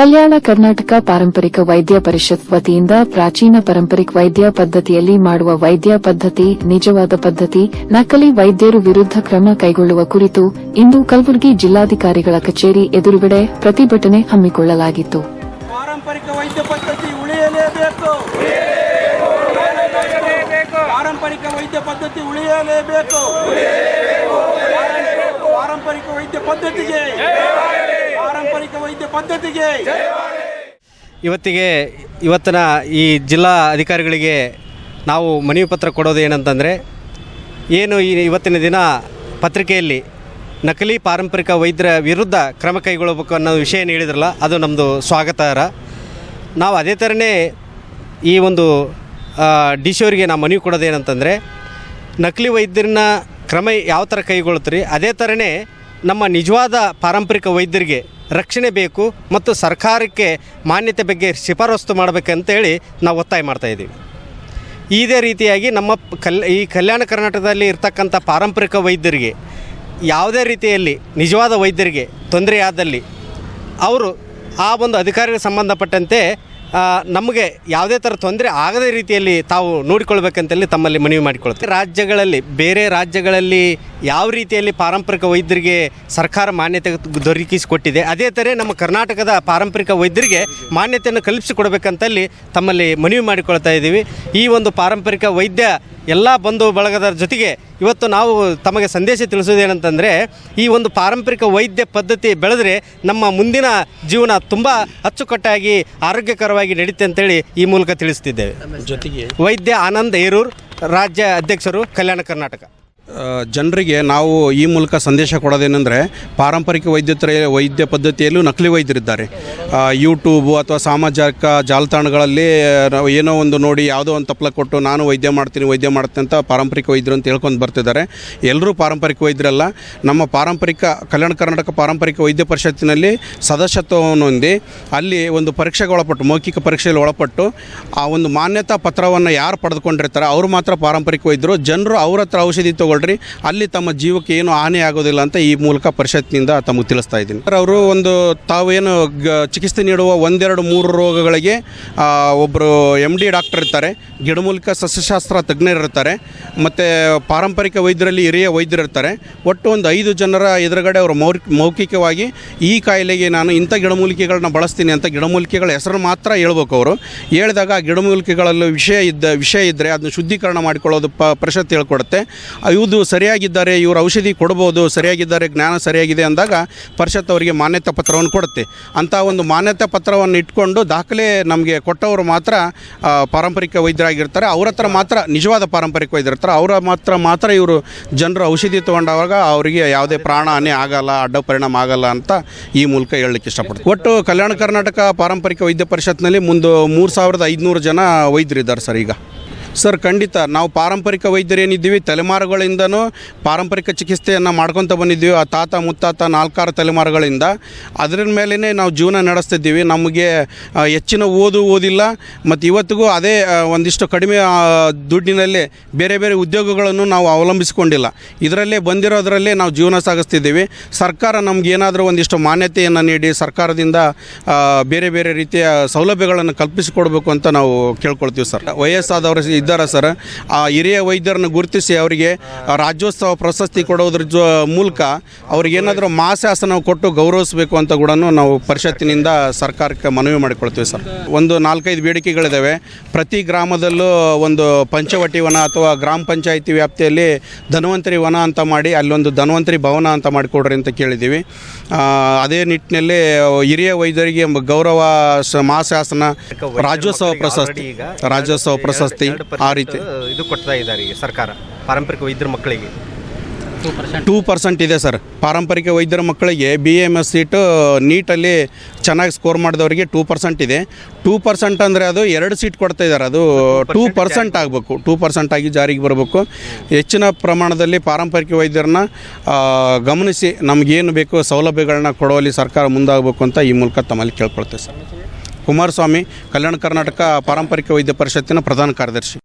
ಕಲ್ಯಾಣ ಕರ್ನಾಟಕ ಪಾರಂಪರಿಕ ವೈದ್ಯ ಪರಿಷತ್ ವತಿಯಿಂದ ಪ್ರಾಚೀನ ಪಾರಂಪರಿಕ ವೈದ್ಯ ಪದ್ಧತಿಯಲ್ಲಿ ಮಾಡುವ ವೈದ್ಯ ಪದ್ಧತಿ, ನಿಜವಾದ ಪದ್ಧತಿ, ನಕಲಿ ವೈದ್ಯರು ವಿರುದ್ಧ ಕ್ರಮ ಕೈಗೊಳ್ಳುವ ಕುರಿತು ಇಂದು ಕಲಬುರಗಿ ಜಿಲ್ಲಾಧಿಕಾರಿಗಳ ಕಚೇರಿ ಎದುರುಗಡೆ ಪ್ರತಿಭಟನೆ ಹಮ್ಮಿಕೊಳ್ಳಲಾಗಿತ್ತು. ಪಾರಂಪರಿಕ ವೈದ್ಯ ಪದ್ಧತಿ ಉಳಿಯಲೇಬೇಕು. ಪಾರಂಪರಿಕ ವೈದ್ಯ ಪದ್ಧತಿ ಉಳಿಯಲೇಬೇಕು. ಪಾರಂಪರಿಕ ವೈದ್ಯ ಪದ್ಧತಿಗೆ ಪಾರಂಪರಿಕ ವೈದ್ಯ ಪದ್ಧತಿಗೆ. ಇವತ್ತಿಗೆ ಇವತ್ತಿನ ಈ ಜಿಲ್ಲಾ ಅಧಿಕಾರಿಗಳಿಗೆ ನಾವು ಮನವಿ ಪತ್ರ ಕೊಡೋದು ಏನಂತಂದರೆ, ಏನು ಈ ಇವತ್ತಿನ ದಿನ ಪತ್ರಿಕೆಯಲ್ಲಿ ನಕಲಿ ಪಾರಂಪರಿಕ ವೈದ್ಯರ ವಿರುದ್ಧ ಕ್ರಮ ಕೈಗೊಳ್ಳಬೇಕು ಅನ್ನೋ ವಿಷಯ ಹೇಳಿದ್ರಲ್ಲ ಅದು ನಮ್ಮದು ಸ್ವಾಗತಾರ್ಹ. ನಾವು ಅದೇ ಥರನೇ ಈ ಒಂದು ಡಿ ಸಿ ಅವರಿಗೆ ನಾವು ಮನವಿ ಕೊಡೋದು ಏನಂತಂದರೆ, ನಕಲಿ ವೈದ್ಯರನ್ನ ಕ್ರಮ ಯಾವ ಥರ ಕೈಗೊಳ್ತೀರಿ ಅದೇ ಥರನೇ ನಮ್ಮ ನಿಜವಾದ ಪಾರಂಪರಿಕ ವೈದ್ಯರಿಗೆ ರಕ್ಷಣೆ ಬೇಕು ಮತ್ತು ಸರ್ಕಾರಕ್ಕೆ ಮಾನ್ಯತೆ ಬಗ್ಗೆ ಶಿಫಾರಸ್ತು ಮಾಡಬೇಕಂತೇಳಿ ನಾವು ಒತ್ತಾಯ ಮಾಡ್ತಾಯಿದ್ದೀವಿ ಇದೇ ರೀತಿಯಾಗಿ ನಮ್ಮ ಕಲ್, ಈ ಕಲ್ಯಾಣ ಕರ್ನಾಟಕದಲ್ಲಿ ಇರ್ತಕ್ಕಂಥ ಪಾರಂಪರಿಕ ವೈದ್ಯರಿಗೆ, ಯಾವುದೇ ರೀತಿಯಲ್ಲಿ ನಿಜವಾದ ವೈದ್ಯರಿಗೆ ತೊಂದರೆಯಾದಲ್ಲಿ, ಅವರು ಆ ಒಂದು ಅಧಿಕಾರಿಗೆ ಸಂಬಂಧಪಟ್ಟಂತೆ ನಮಗೆ ಯಾವುದೇ ಥರ ತೊಂದರೆ ಆಗದ ರೀತಿಯಲ್ಲಿ ತಾವು ನೋಡಿಕೊಳ್ಬೇಕಂತಲ್ಲಿ ತಮ್ಮಲ್ಲಿ ಮನವಿ ಮಾಡಿಕೊಳ್ತೀವಿ. ರಾಜ್ಯಗಳಲ್ಲಿ, ಬೇರೆ ರಾಜ್ಯಗಳಲ್ಲಿ ಯಾವ ರೀತಿಯಲ್ಲಿ ಪಾರಂಪರಿಕ ವೈದ್ಯರಿಗೆ ಸರ್ಕಾರ ಮಾನ್ಯತೆ ದೊರಕಿಸಿಕೊಟ್ಟಿದೆ, ಅದೇ ಥರ ನಮ್ಮ ಕರ್ನಾಟಕದ ಪಾರಂಪರಿಕ ವೈದ್ಯರಿಗೆ ಮಾನ್ಯತೆಯನ್ನು ಕಲ್ಪಿಸಿಕೊಡ್ಬೇಕಂತಲ್ಲಿ ತಮ್ಮಲ್ಲಿ ಮನವಿ ಮಾಡಿಕೊಳ್ತಾ ಇದ್ದೀವಿ. ಈ ಒಂದು ಪಾರಂಪರಿಕ ವೈದ್ಯ ಎಲ್ಲ ಬಂಧು ಬಳಗದ ಜೊತೆಗೆ ಇವತ್ತು ನಾವು ತಮಗೆ ಸಂದೇಶ ತಿಳಿಸೋದೇನಂತಂದರೆ ಈ ಒಂದು ಪಾರಂಪರಿಕ ವೈದ್ಯ ಪದ್ಧತಿ ಬೆಳೆದ್ರೆ ನಮ್ಮ ಮುಂದಿನ ಜೀವನ ತುಂಬ ಅಚ್ಚುಕಟ್ಟಾಗಿ ಆರೋಗ್ಯಕರವಾಗಿ ನಡೀತೆ ಅಂತೇಳಿ ಈ ಮೂಲಕ ತಿಳಿಸ್ತಿದ್ದೇವೆ. ಜೊತೆಗೆ ವೈದ್ಯ ಆನಂದ್ ಏರೂರ್ ರಾಜ್ಯ ಅಧ್ಯಕ್ಷರು ಕಲ್ಯಾಣ ಕರ್ನಾಟಕ. ಜನರಿಗೆ ನಾವು ಈ ಮೂಲಕ ಸಂದೇಶ ಕೊಡೋದೇನೆಂದರೆ ಪಾರಂಪರಿಕ ವೈದ್ಯತರ ವೈದ್ಯ ಪದ್ಧತಿಯಲ್ಲೂ ನಕಲಿ ವೈದ್ಯರಿದ್ದಾರೆ. ಯೂಟ್ಯೂಬು ಅಥವಾ ಸಾಮಾಜಿಕ ಜಾಲತಾಣಗಳಲ್ಲಿ ಏನೋ ಒಂದು ನೋಡಿ ಯಾವುದೋ ಒಂದು ತಪ್ಪಲ ಕೊಟ್ಟು ನಾನು ವೈದ್ಯ ಮಾಡ್ತೀನಿ ವೈದ್ಯ ಮಾಡ್ತೀನಿ ಅಂತ ಪಾರಂಪರಿಕ ವೈದ್ಯರು ಅಂತ ಹೇಳ್ಕೊಂಡು ಬರ್ತಿದ್ದಾರೆ. ಎಲ್ಲರೂ ಪಾರಂಪರಿಕ ವೈದ್ಯರಲ್ಲ. ನಮ್ಮ ಪಾರಂಪರಿಕ ಕಲ್ಯಾಣ ಕರ್ನಾಟಕ ಪಾರಂಪರಿಕ ವೈದ್ಯ ಪರಿಷತ್ತಿನಲ್ಲಿ ಸದಸ್ಯತ್ವವನ್ನು ಹೊಂದಿ, ಅಲ್ಲಿ ಒಂದು ಪರೀಕ್ಷೆಗೆ ಒಳಪಟ್ಟು, ಮೌಖಿಕ ಪರೀಕ್ಷೆಯಲ್ಲಿ ಒಳಪಟ್ಟು, ಆ ಒಂದು ಮಾನ್ಯತಾ ಪತ್ರವನ್ನು ಯಾರು ಪಡೆದುಕೊಂಡಿರ್ತಾರೆ ಅವರು ಮಾತ್ರ ಪಾರಂಪರಿಕ ವೈದ್ಯರು. ಜನರು ಅವ್ರ ಹತ್ರ ಔಷಧಿ ತೊಗೊಳ್ರಿ, ಅಲ್ಲಿ ತಮ್ಮ ಜೀವಕ್ಕೆ ಏನು ಹಾನಿ ಆಗೋದಿಲ್ಲ ಅಂತ ಈ ಮೂಲಕ ಪರಿಷತ್ತಿನಿಂದ ತಮಗೆ ತಿಳಿಸ್ತಾ ಇದ್ದೀನಿ. ಅವರು ಒಂದು ತಾವೇನು ಗ- ಚಿಕಿತ್ಸೆ ನೀಡುವ ಒಂದೆರಡು ಮೂರು ರೋಗಗಳಿಗೆ ಒಬ್ಬರು ಎಂ ಡಿ ಡಾಕ್ಟರ್ ಇರ್ತಾರೆ. ಗಿಡಮೂಲಿಕ ಸಸ್ಯಶಾಸ್ತ್ರ ತಜ್ಞರಿರ್ತಾರೆ. ಮತ್ತು ಪಾರಂಪರಿಕ ವೈದ್ಯರಲ್ಲಿ ಹಿರಿಯ ವೈದ್ಯರಿರ್ತಾರೆ. ಒಟ್ಟು ಒಂದು ಐದು ಜನರ ಎದುರುಗಡೆ ಅವರು ಮೌ ಮೌಖಿಕವಾಗಿ ಈ ಕಾಯಿಲೆಗೆ ನಾನು ಇಂಥ ಗಿಡಮೂಲಿಕೆಗಳನ್ನ ಬಳಸ್ತೀನಿ ಅಂತ ಗಿಡಮೂಲಿಕೆಗಳ ಹೆಸರು ಮಾತ್ರ ಹೇಳ್ಬೇಕು ಅವರು. ಹೇಳಿದಾಗ ಆ ಗಿಡಮೂಲಿಕೆಗಳಲ್ಲಿ ವಿಷಯ ಇದ್ದ, ವಿಷಯ ಇದ್ದರೆ ಅದನ್ನು ಶುದ್ಧೀಕರಣ ಮಾಡಿಕೊಳ್ಳೋದು ಪ ಪರಿಷತ್ ಹೇಳ್ಕೊಡುತ್ತೆ. ಇವುದು ಸರಿಯಾಗಿದ್ದಾರೆ, ಇವರು ಔಷಧಿ ಕೊಡ್ಬೋದು, ಸರಿಯಾಗಿದ್ದಾರೆ, ಜ್ಞಾನ ಸರಿಯಾಗಿದೆ ಅಂದಾಗ ಪರಿಷತ್ ಅವರಿಗೆ ಮಾನ್ಯತಾ ಪತ್ರವನ್ನು ಕೊಡುತ್ತೆ. ಅಂತ ಒಂದು ಮಾನ್ಯತಾ ಪತ್ರವನ್ನು ಇಟ್ಕೊಂಡು ದಾಖಲೆ ನಮಗೆ ಕೊಟ್ಟವರು ಮಾತ್ರ ಪಾರಂಪರಿಕ ವೈದ್ಯರಾಗಿರ್ತಾರೆ. ಅವ್ರ ಹತ್ರ ಮಾತ್ರ, ನಿಜವಾದ ಪಾರಂಪರಿಕ ವೈದ್ಯರಿರ್ತಾರೆ. ಅವರ ಮಾತ್ರ ಮಾತ್ರ ಇವರು ಜನರು ಔಷಧಿ ತೊಗೊಂಡವಾಗ ಅವರಿಗೆ ಯಾವುದೇ ಪ್ರಾಣ ಹಾನಿ ಆಗಲ್ಲ, ಅಡ್ಡ ಪರಿಣಾಮ ಆಗಲ್ಲ ಅಂತ ಈ ಮೂಲಕ ಹೇಳಲಿಕ್ಕೆ ಇಷ್ಟಪಡ್ತೀನಿ. ಒಟ್ಟು ಕಲ್ಯಾಣ ಕರ್ನಾಟಕ ಪಾರಂಪರಿಕ ವೈದ್ಯ ಪರಿಷತ್ನಲ್ಲಿ ಮುಂದೆ ಮೂರು ಸಾವಿರದ ಐದುನೂರು ಜನ ವೈದ್ಯರಿದ್ದಾರೆ ಸರ್ ಈಗ. ಸರ್, ಖಂಡಿತ. ನಾವು ಪಾರಂಪರಿಕ ವೈದ್ಯರೇನಿದ್ದೀವಿ, ತಲೆಮಾರುಗಳಿಂದನೂ ಪಾರಂಪರಿಕ ಚಿಕಿತ್ಸೆಯನ್ನು ಮಾಡ್ಕೊತ ಬಂದಿದ್ದೀವಿ. ಆ ತಾತ, ಮುತ್ತಾತ, ನಾಲ್ಕಾರು ತಲೆಮಾರುಗಳಿಂದ. ಅದರ ಮೇಲೇ ನಾವು ಜೀವನ ನಡೆಸ್ತಿದ್ದೀವಿ. ನಮಗೆ ಹೆಚ್ಚಿನ ಓದು ಓದಿಲ್ಲ. ಮತ್ತು ಇವತ್ತಿಗೂ ಅದೇ ಒಂದಿಷ್ಟು ಕಡಿಮೆ ದುಡ್ಡಿನಲ್ಲಿ ಬೇರೆ ಬೇರೆ ಉದ್ಯೋಗಗಳನ್ನು ನಾವು ಅವಲಂಬಿಸಿಕೊಂಡಿಲ್ಲ. ಇದರಲ್ಲೇ ಬಂದಿರೋದರಲ್ಲೇ ನಾವು ಜೀವನ ಸಾಗಿಸ್ತಿದ್ದೀವಿ. ಸರ್ಕಾರ ನಮ್ಗೆ ಏನಾದರೂ ಒಂದಿಷ್ಟು ಮಾನ್ಯತೆಯನ್ನು ನೀಡಿ, ಸರ್ಕಾರದಿಂದ ಬೇರೆ ಬೇರೆ ರೀತಿಯ ಸೌಲಭ್ಯಗಳನ್ನು ಕಲ್ಪಿಸಿಕೊಡ್ಬೇಕು ಅಂತ ನಾವು ಕೇಳ್ಕೊಳ್ತೀವಿ ಸರ್. ವಯಸ್ಸಾದವರು ಇದ್ದಾರೆ ಸರ್. ಆ ಹಿರಿಯ ವೈದ್ಯರನ್ನು ಗುರುತಿಸಿ ಅವರಿಗೆ ರಾಜ್ಯೋತ್ಸವ ಪ್ರಶಸ್ತಿ ಕೊಡೋದ್ರ ಜೊ ಮೂಲಕ ಅವ್ರಿಗೇನಾದರೂ ಮಾಸಾಸನ ಕೊಟ್ಟು ಗೌರವಿಸಬೇಕು ಅಂತ ಕೂಡ ನಾವು ಪರಿಷತ್ತಿನಿಂದ ಸರ್ಕಾರಕ್ಕೆ ಮನವಿ ಮಾಡಿಕೊಳ್ತೀವಿ ಸರ್. ಒಂದು ನಾಲ್ಕೈದು ಬೇಡಿಕೆಗಳಿದ್ದಾವೆ ಪ್ರತಿ ಗ್ರಾಮದಲ್ಲೂ ಒಂದು ಪಂಚವಟಿ ವನ ಅಥವಾ ಗ್ರಾಮ ಪಂಚಾಯಿತಿ ವ್ಯಾಪ್ತಿಯಲ್ಲಿ ಧನ್ವಂತರಿ ವನ ಅಂತ ಮಾಡಿ ಅಲ್ಲೊಂದು ಧನ್ವಂತರಿ ಭವನ ಅಂತ ಮಾಡಿಕೊಡ್ರಿ ಅಂತ ಕೇಳಿದ್ದೀವಿ. ಅದೇ ನಿಟ್ಟಿನಲ್ಲಿ ಹಿರಿಯ ವೈದ್ಯರಿಗೆ ಗೌರವ ಮಾಸಾಸನ ರಾಜ್ಯೋತ್ಸವ ಪ್ರಶಸ್ತಿ ರಾಜ್ಯೋತ್ಸವ ಪ್ರಶಸ್ತಿ. ಆ ರೀತಿ. ಇದು ಕೊಡ್ತಾ ಇದ್ದಾರೆ ಈಗ ಸರ್ಕಾರ ಪಾರಂಪರಿಕ ವೈದ್ಯರ ಮಕ್ಕಳಿಗೆ. ಟೂ ಪರ್ಸೆಂಟ್ ಇದೆ ಸರ್. ಪಾರಂಪರಿಕ ವೈದ್ಯರ ಮಕ್ಕಳಿಗೆ ಬಿ ಎಂ ಎಸ್ ಸೀಟು ನೀಟಲ್ಲಿ ಚೆನ್ನಾಗಿ ಸ್ಕೋರ್ ಮಾಡಿದವರಿಗೆ ಟೂ ಪರ್ಸೆಂಟ್ ಇದೆ. ಟೂ ಪರ್ಸೆಂಟ್ ಅಂದರೆ ಅದು ಎರಡು ಸೀಟ್ ಕೊಡ್ತಾ ಇದ್ದಾರೆ. ಅದು ಟೂ ಪರ್ಸೆಂಟ್ ಆಗಬೇಕು. ಟೂ ಪರ್ಸೆಂಟ್ ಆಗಿ ಜಾರಿಗೆ ಬರಬೇಕು. ಹೆಚ್ಚಿನ ಪ್ರಮಾಣದಲ್ಲಿ ಪಾರಂಪರಿಕ ವೈದ್ಯರನ್ನ ಗಮನಿಸಿ ನಮಗೇನು ಬೇಕು ಸೌಲಭ್ಯಗಳನ್ನ ಕೊಡುವಲ್ಲಿ ಸರ್ಕಾರ ಮುಂದಾಗಬೇಕು ಅಂತ ಈ ಮೂಲಕ ತಮ್ಮಲ್ಲಿ ಕೇಳ್ಕೊಳ್ತೇವೆ ಸರ್. ಕುಮಾರಸ್ವಾಮಿ ಕಲ್ಯಾಣ ಕರ್ನಾಟಕ ಪಾರಂಪರಿಕ ವೈದ್ಯ ಪರಿಷತ್ತಿನ ಪ್ರಧಾನ ಕಾರ್ಯದರ್ಶಿ.